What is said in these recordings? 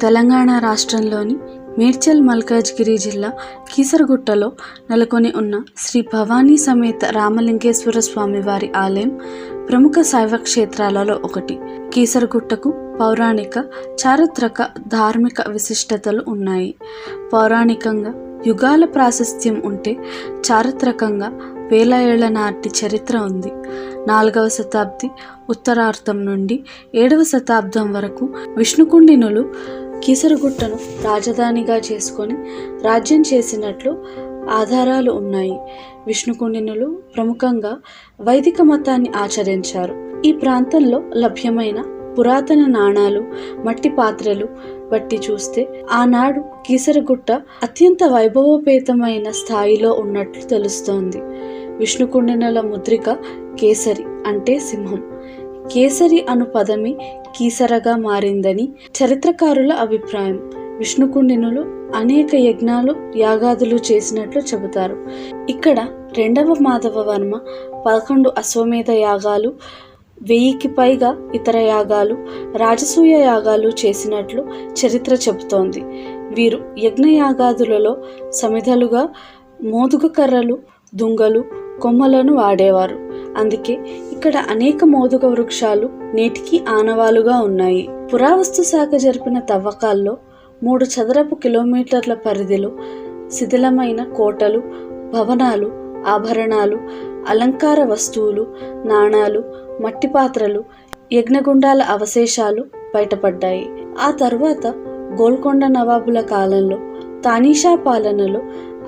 తెలంగాణ రాష్ట్రంలోని మేడ్చల్ మల్కాజ్గిరి జిల్లా కీసరగుట్టలో నెలకొని ఉన్న శ్రీ భవానీ సమేత రామలింగేశ్వర స్వామివారి ఆలయం ప్రముఖ శైవ క్షేత్రాలలో ఒకటి. కీసరగుట్టకు పౌరాణిక చారిత్రక ధార్మిక విశిష్టతలు ఉన్నాయి. పౌరాణికంగా యుగాల ప్రాశస్త్యం ఉంటే చారిత్రకంగా వేల ఏళ్ళ నాటి చరిత్ర ఉంది. నాలుగవ శతాబ్ది ఉత్తరార్థం నుండి ఏడవ శతాబ్దం వరకు విష్ణుకుండినులు కీసరగుట్టను రాజధానిగా చేసుకొని రాజ్యం చేసినట్లు ఆధారాలు ఉన్నాయి. విష్ణుకుండినులు ప్రముఖంగా వైదిక మతాన్ని ఆచరించారు. ఈ ప్రాంతంలో లభ్యమైన పురాతన నాణాలు మట్టి పాత్రలు బట్టి చూస్తే ఆనాడు కీసరగుట్ట అత్యంత వైభవోపేతమైన స్థాయిలో ఉన్నట్లు తెలుస్తోంది. విష్ణుకుండినుల ముద్రిక కేసరి అంటే సింహం. కేసరి అను పదమి కీసరగా మారిందని చరిత్రకారుల అభిప్రాయం. విష్ణుకుండినులు అనేక యజ్ఞాలు యాగాదులు చేసినట్లు చెబుతారు. ఇక్కడ రెండవ మాధవ వర్మ పదకొండు అశ్వమేధ యాగాలు వెయ్యికి పైగా ఇతర యాగాలు రాజసూయ యాగాలు చేసినట్లు చరిత్ర చెబుతోంది. వీరు యజ్ఞయాగాదులలో సమిధలుగా మోదుగ కర్రలు దుంగలు కొమ్మలను వాడేవారు. అందుకే ఇక్కడ అనేక మోదుగ వృక్షాలు నేటికి ఆనవాలుగా ఉన్నాయి. పురావస్తు శాఖ జరిపిన తవ్వకాల్లో మూడు చదరపు కిలోమీటర్ల పరిధిలో శిథిలమైన కోటలు భవనాలు ఆభరణాలు అలంకార వస్తువులు నాణాలు మట్టి పాత్రలు యజ్ఞగుండాల అవశేషాలు బయటపడ్డాయి. ఆ తర్వాత గోల్కొండ నవాబుల కాలంలో తానీషా పాలనలో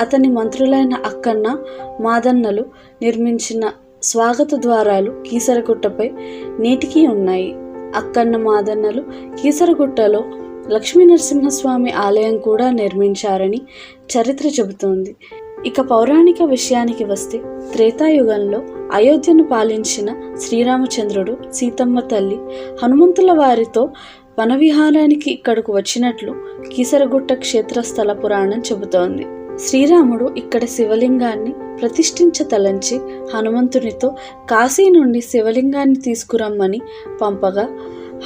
అతని మంత్రులైన అక్కన్న మాదన్నలు నిర్మించిన స్వాగత ద్వారాలు కీసరగుట్టపై నేటికీ ఉన్నాయి. అక్కన్న మాదన్నలు కీసరగుట్టలో లక్ష్మీ నరసింహస్వామి ఆలయం కూడా నిర్మించారని చరిత్ర చెబుతోంది. ఇక పౌరాణిక విషయానికి వస్తే త్రేతాయుగంలో అయోధ్యను పాలించిన శ్రీరామచంద్రుడు సీతమ్మ తల్లి హనుమంతుల వారితో వనవిహారానికి ఇక్కడకు వచ్చినట్లు కీసరగుట్ట క్షేత్రస్థల పురాణం చెబుతోంది. శ్రీరాముడు ఇక్కడ శివలింగాన్ని ప్రతిష్ఠించతలంచి హనుమంతునితో కాశీ నుండి శివలింగాన్ని తీసుకురమ్మని పంపగా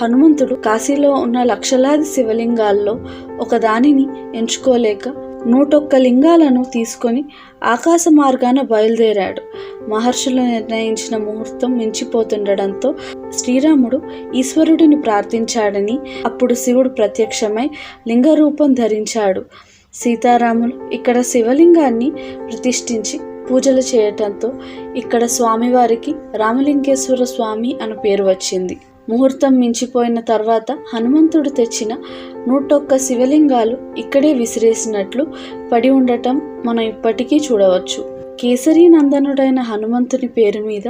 హనుమంతుడు కాశీలో ఉన్న లక్షలాది శివలింగాల్లో ఒకదానిని ఎంచుకోలేక నూటొక్క లింగాలను తీసుకొని ఆకాశ మార్గాన బయలుదేరాడు. మహర్షులు నిర్ణయించిన ముహూర్తం మించిపోతుండడంతో శ్రీరాముడు ఈశ్వరుడిని ప్రార్థించాడని అప్పుడు శివుడు ప్రత్యక్షమై లింగ రూపం ధరించాడు. సీతారాములు ఇక్కడ శివలింగాన్ని ప్రతిష్ఠించి పూజలు చేయటంతో ఇక్కడ స్వామివారికి రామలింగేశ్వర స్వామి అని పేరు వచ్చింది. ముహూర్తం మించిపోయిన తర్వాత హనుమంతుడు తెచ్చిన నూటొక్క శివలింగాలు ఇక్కడే విసిరేసినట్లు పడి ఉండటం మనం ఇప్పటికీ చూడవచ్చు. కేసరి నందనుడైన హనుమంతుని పేరు మీద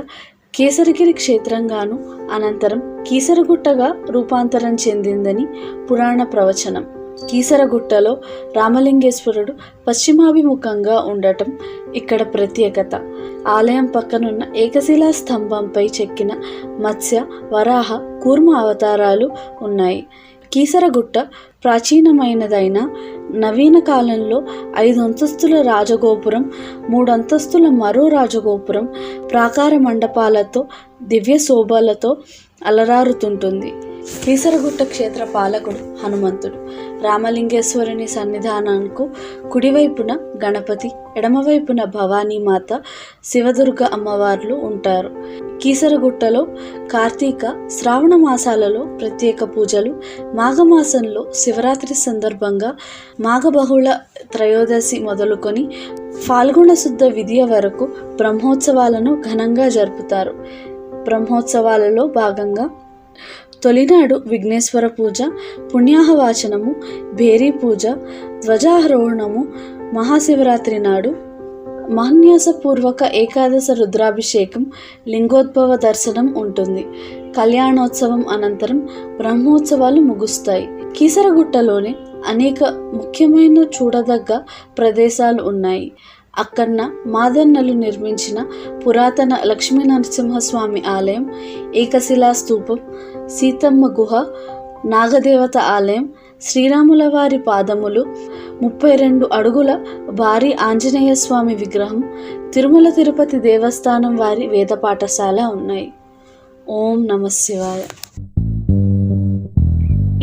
కేసరిగిరి క్షేత్రంగాను అనంతరం కీసరగుట్టగా రూపాంతరం చెందిందని పురాణ ప్రవచనం. కీసరగుట్టలో రామలింగేశ్వరుడు పశ్చిమాభిముఖంగా ఉండటం ఇక్కడ ప్రత్యేకత. ఆలయం పక్కనున్న ఏకశిలా స్తంభంపై చెక్కిన మత్స్య వరాహ కూర్మ అవతారాలు ఉన్నాయి. కీసరగుట్ట ప్రాచీనమైనదైన నవీన కాలంలో ఐదు అంతస్తుల రాజగోపురం మూడు అంతస్తుల మరో రాజగోపురం ప్రాకార మండపాలతో దివ్య శోభలతో అలరారుతుంటుంది. కీసరగుట్ట క్షేత్ర పాలకుడు హనుమంతుడు. రామలింగేశ్వరుని సన్నిధానంకు కుడివైపున గణపతి ఎడమవైపున భవానీమాత శివదుర్గ అమ్మవార్లు ఉంటారు. కీసరగుట్టలో కార్తీక శ్రావణ మాసాలలో ప్రత్యేక పూజలు మాఘమాసంలో శివరాత్రి సందర్భంగా మాఘబహుళ త్రయోదశి మొదలుకొని ఫాల్గుణ శుద్ధ విధియ వరకు బ్రహ్మోత్సవాలను ఘనంగా జరుపుతారు. బ్రహ్మోత్సవాలలో భాగంగా తొలినాడు విఘ్నేశ్వర పూజ పుణ్యాహవాచనము భేరీ పూజ ధ్వజారోహణము మహాశివరాత్రి నాడు మహాన్యాసపూర్వక ఏకాదశ రుద్రాభిషేకం లింగోద్భవ దర్శనం ఉంటుంది. కళ్యాణోత్సవం అనంతరం బ్రహ్మోత్సవాలు ముగుస్తాయి. కీసరగుట్టలోనే అనేక ముఖ్యమైన చూడదగ్గ ప్రదేశాలు ఉన్నాయి. అక్కన్న మాదన్నలు నిర్మించిన పురాతన లక్ష్మీ నరసింహస్వామి ఆలయం ఏకశిలా స్తూపం సీతమ్మ గుహ నాగదేవత ఆలయం శ్రీరాముల వారి పాదములు ముప్పై రెండు అడుగుల భారీ ఆంజనేయ స్వామి విగ్రహం తిరుమల తిరుపతి దేవస్థానం వారి వేద పాఠశాల ఉన్నాయి. ఓం నమ శివాయ.